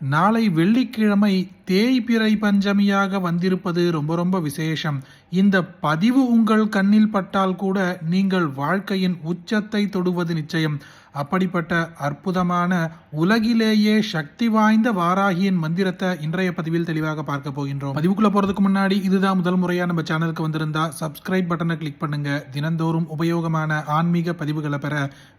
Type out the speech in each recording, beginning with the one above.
நாளை வெள்ளிக்கிழமை தேய்பிறை பஞ்சமியாக வந்திருப்பது ரொம்ப ரொம்ப விசேஷம். இந்த பதிவு உங்கள் கண்ணில் பட்டால் கூட நீங்கள் வாழ்க்கையின் உச்சத்தை தொடுவது நிச்சயம். அப்படிப்பட்ட அற்புதமான உலகிலேயே சக்தி வாய்ந்த வாராகியின் மந்திரத்தை இன்றைய பதிவில் தெளிவாக பார்க்க போகின்றோம். பதிவுக்குள்ள போறதுக்கு முன்னாடி இதுதான் முதல் முறையா நம்ம சேனலுக்கு வந்திருந்தா சப்ஸ்கிரைப் பட்டனை கிளிக் பண்ணுங்க. தினந்தோறும் உபயோகமான ஆன்மீக பதிவுகளை பெற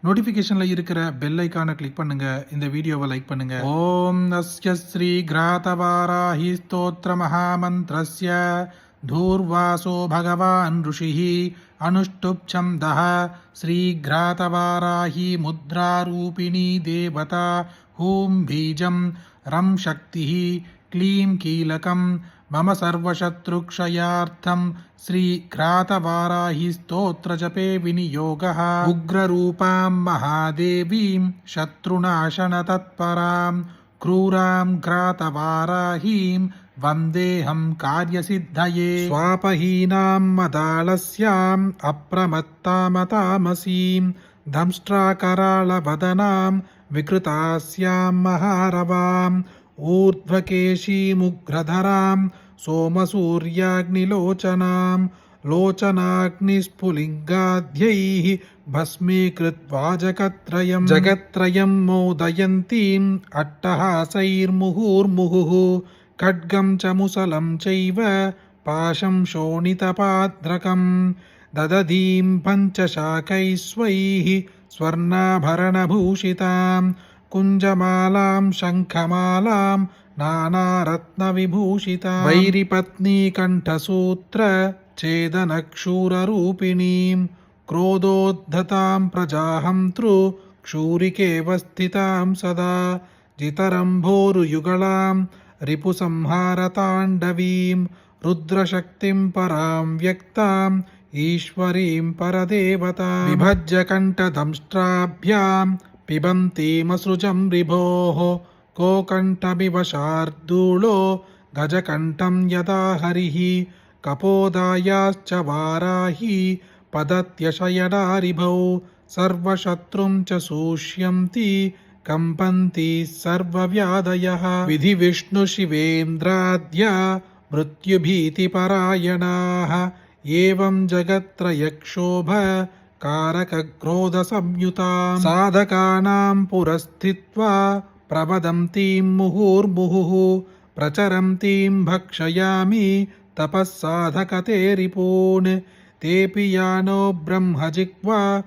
நோட்டிபிகேஷன்ல இருக்கிற பெல் ஐக்கான கிளிக் பண்ணுங்க. இந்த வீடியோவை லைக் பண்ணுங்க. ஓம் நஸ்ய ஸ்ரீ கிராதவாராஹி ஸ்தோத்திர மகாமந்திரஸ்ய. धूर्वासो भगवान् ऋषिः अनुष्टुप् छन्दः श्रीघ्रातवाराही मुद्रारूपिणी देवता हूं बीजं रं शक्तिः क्लीं कीलकं मम सर्वशत्रुक्षयार्थं श्रीघ्रातवाराही स्तोत्रजपे विनियोगः उग्ररूपां महादेवीं शत्रुनाशनतत्परां क्रूरां घ्रातवाराहीं वन्देऽहं कार्यसिद्धये। स्वापहीनां मदालस्याम् अप्रमत्तामतामसीं दंष्ट्राकराळवदनां विकृतास्यां महारवाम् ऊर्ध्वकेशीमुग्रधरां सोमसूर्याग्निलोचनां लोचनाग्निस्फुलिङ्गाद्यैः भस्मीकृत्वा जगत्त्रयं जगत्त्रयं मोदयन्तीम् अट्टहासैर्मुहुर्मुहुः। खड्गं च मुसलं चैव, पाशं शोणितपाद्रकं ददधीं पञ्चशाकैः स्वैः स्वर्णाभरणभूषितां कुञ्जमालां, शङ्खमालां नानारत्नविभूषिता वैरिपत्नीकण्ठसूत्र छेदनक्षूररूपिणीं क्रोधोद्धतां प्रजाहन्तृ क्षूरिकेव स्थितां सदा। जितरम्भोरुयुगलां रिपुसंहारताण्डवीं रुद्रशक्तिं परां व्यक्ताम् ईश्वरीं परदेवता विभज्य कण्ठदंष्ट्राभ्यां पिबन्तीमसृजं रिभोः कोकण्ठमिव शार्दूलो गजकण्ठं यदा हरिः कपोदायाश्च वाराही पदत्यशयनारिभौ सर्वशत्रुं च सूष्यन्ति कम्पन्ति सर्वव्याधयः। विधिविष्णुशिवेन्द्राद्या मृत्युभीतिपरायणाः। एवं जगत्त्रयक्षोभ कारकक्रोधसंयुतां साधकानां पुरस्थित्वा प्रवदन्तीं मुहुर्मुहुः। प्रचरन्तीं भक्षयामि तपः साधकते रिपून् तेऽपि यानो ब्रह्मजिह्वा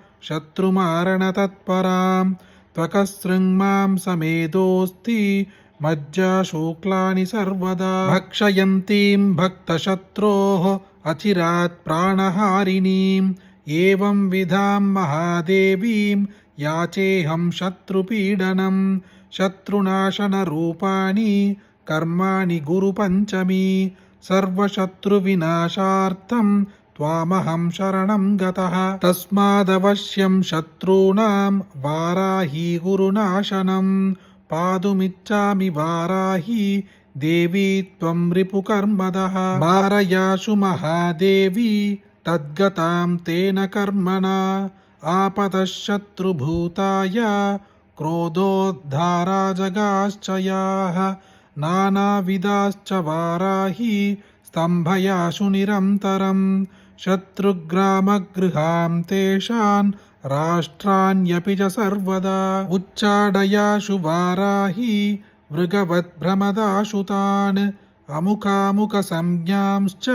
शत्रुमारणतत्परां त्वकसृङ्मां समेदोऽस्ति मज्जाशुक्लानि सर्वदा। भक्षयन्तीं भक्तशत्रोः, अचिरात् प्राणहारिणीम् एवं विधां महादेवीं याचेऽहं शत्रुपीडनं, शत्रुनाशनरूपाणि, कर्माणि गुरुपञ्चमी, सर्वशत्रुविनाशार्थं त्वामहं शरणं गतः। तस्मादवश्यं शत्रूणां वाराही गुरुनाशनं। पातुमिच्छामि वाराही, देवी त्वं रिपुकर्मदः। मारयाशु महादेवी, तद्गतां तेन कर्मणा। आपतः शत्रुभूताय क्रोधोद्धारा जगाश्च याः नानाविधाश्च वाराही, स्तम्भयाशु निरन्तरं शत्रुग्रामगृहां तेषान् राष्ट्राण्यपि च सर्वदा उच्चाडयाशु वाराही मृगवद्भ्रमदाशु तान् अमुकामुकसंज्ञांश्च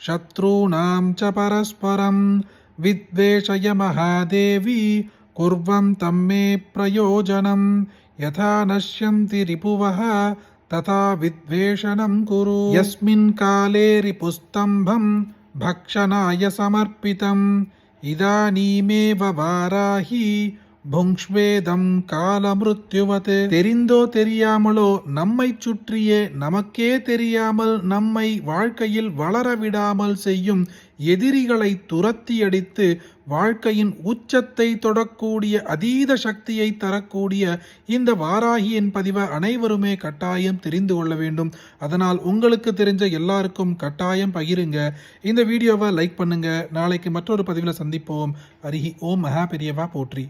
शत्रूणां च परस्परं विद्वेषय महादेवी कुर्वन्तं मे प्रयोजनं। यथा नश्यन्ति रिपुवः तथा विद्वेषणं कुरु। यस्मिन् काले रिपुस्तम्भं भक्षणाय समर्पितम् इदानीमेव वाराही புங்ஷ்வேதம் காலமிருத்யுவத். தெரிந்தோ தெரியாமலோ நம்மை சுற்றியே நமக்கே தெரியாமல் நம்மை வாழ்க்கையில் வளர விடாமல் செய்யும் எதிரிகளை துரத்தி அடித்து வாழ்க்கையின் உச்சத்தை தொடக்கூடிய அதீத சக்தியை தரக்கூடிய இந்த வாராகியின் பதிவை அனைவருமே கட்டாயம் தெரிந்து கொள்ள வேண்டும். அதனால் உங்களுக்கு தெரிஞ்ச எல்லாருக்கும் கட்டாயம் பகிருங்க. இந்த வீடியோவை லைக் பண்ணுங்க. நாளைக்கு மற்றொரு பதிவில் சந்திப்போம். அருகி ஓம் மகா பெரியவா போற்றி.